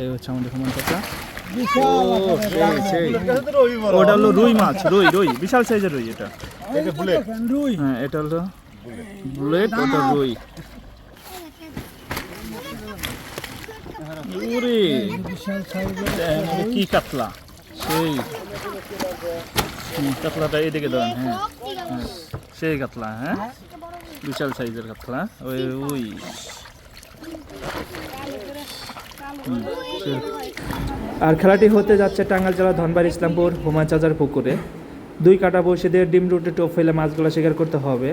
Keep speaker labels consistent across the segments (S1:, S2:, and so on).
S1: এই হচ্ছে আমাদের চাচা সেই, ওটা হলো রুই মাছ রুই রুই। বিশাল সাইজের রুই এটা। হ্যাঁ এটা হলো বুলেট ওটা রুই। ওরে
S2: বিশাল সাইজের
S1: দেখেন, এটা কি কাতলা? সেই। হুম, কাতলাটা এদিকে ধরেন হ্যাঁ। হ্যাঁ, সেই কাতলা হ্যাঁ। বিশাল সাইজের কাতলা ওই ওই। আর খেলাটি হতে যাচ্ছে টাঙ্গাইল জেলা ধনবাড়ি ইসলামপুর হুমায়ুন চাচার পুকুরে। দুই কাটা বসিদের ডিম রুটে টোপ ফেলে মাছগুলো শিকার করতে হবে।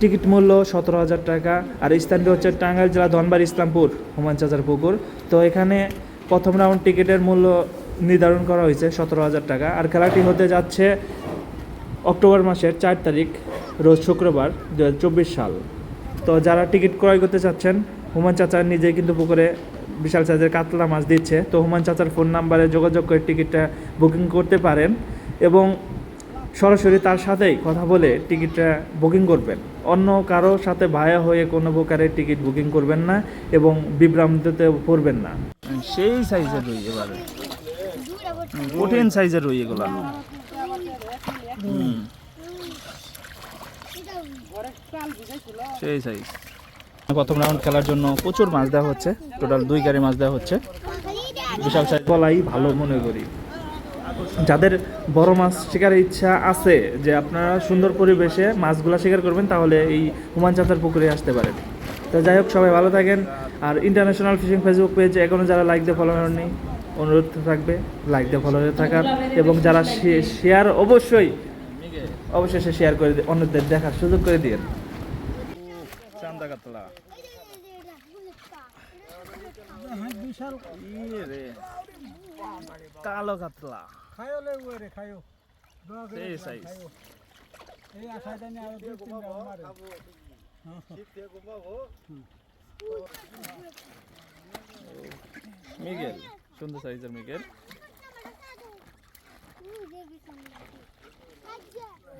S1: টিকিট মূল্য সতেরো হাজার টাকা আর স্থানটি হচ্ছে টাঙ্গাইল জেলা ধনবাড়ি ইসলামপুর হুমায়ুন চাচার পুকুর। তো এখানে প্রথম রাউন্ড টিকিটের মূল্য নির্ধারণ করা হয়েছে সতেরো হাজার টাকা। আর খেলাটি হতে যাচ্ছে অক্টোবর মাসের চার তারিখ, রোজ শুক্রবার দু হাজার চব্বিশ সাল। তো যারা টিকিট ক্রয় করতে চাচ্ছেন হুমান চাচা নিজেই কিন্তু পুকুরে বিশাল সাইজের কাতলা মাছ দিচ্ছে। তো হুমান চাচার ফোন নাম্বারে যোগাযোগ করে টিকিটটা বুকিং করতে পারেন এবং সরাসরি তার সাথেই কথা বলে টিকিটটা বুকিং করবেন। অন্য কারও সাথে ভায়া হয়ে কোনো প্রকারের টিকিট বুকিং করবেন না এবং বিভ্রান্তিতে পড়বেন না। সেই সাইজের রুই এবারে। কঠিন সাইজের রুই এগুলা। সেই সাইজ প্রথম রাউন্ড খেলার জন্য প্রচুর মাছ দেওয়া হচ্ছে। টোটাল দুই গাড়ি মাছ দেওয়া হচ্ছে। বিশাল সাইজ। বলাই ভালো মনে করি। যাদের বড় মাছ শিকারের ইচ্ছা আছে যে আপনারা সুন্দর পরিবেশে মাছগুলা শিকার করবেন তাহলে এই হুমান পুকুরে আসতে পারেন। তো যাই হোক সবাই ভালো থাকেন। আর ইন্টারন্যাশনাল ফিশিং ফেসবুক পেজ এখনও যারা লাইক দিয়ে ফলো করেননি অনুরোধ থাকবে লাইক দিয়ে ফলো থাকার। এবং যারা শেয়ার অবশ্যই অবশ্যই সে শেয়ার করে দিয়ে অন্যদের দেখার সুযোগ করে দিন চান্দা কাতলা
S2: বিশাল
S1: রে কালো কাতলা
S2: খায়ও লে উয়ে রে খায়ও দোয়া করে
S1: সেই
S2: খাও,
S1: size।
S2: খায়ও। এই আশায় জানি আরও দুই তিন মারে
S1: মিগেল সুন্দর সাইজের মিগেল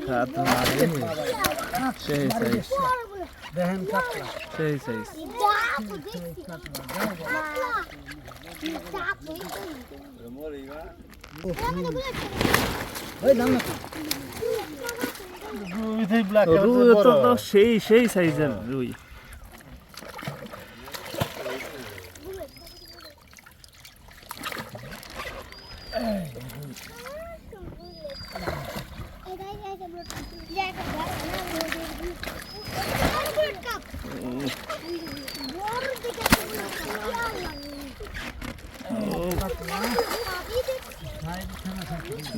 S1: কাতলা রে সেই সাইজ।
S2: দেখেন
S1: সেই
S2: না রুই
S1: তো সেই সেই সাইজের রুই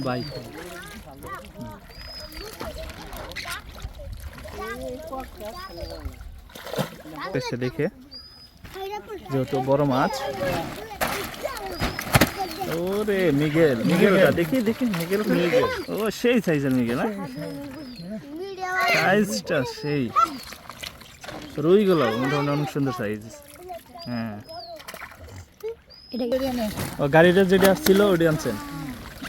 S1: বাই এসে দেখে। যেহেতু বড় মাছ। ওরে মিগেল মিগেলটা দেখি দেখি মিগেল মিগেল। ও সেই সাইজের মিগেল হ্যাঁ সাইজটা সেই। রুইগুলো মোটামুটি অনেক সুন্দর সাইজ হ্যাঁ। ও গাড়িটা যেটা আসছিল ওটি আনছেন।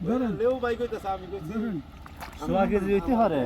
S2: বানাবো
S1: ও হ্যাঁ সেই
S2: ধরুন।
S1: সোয়া কেজি হইতে পারে।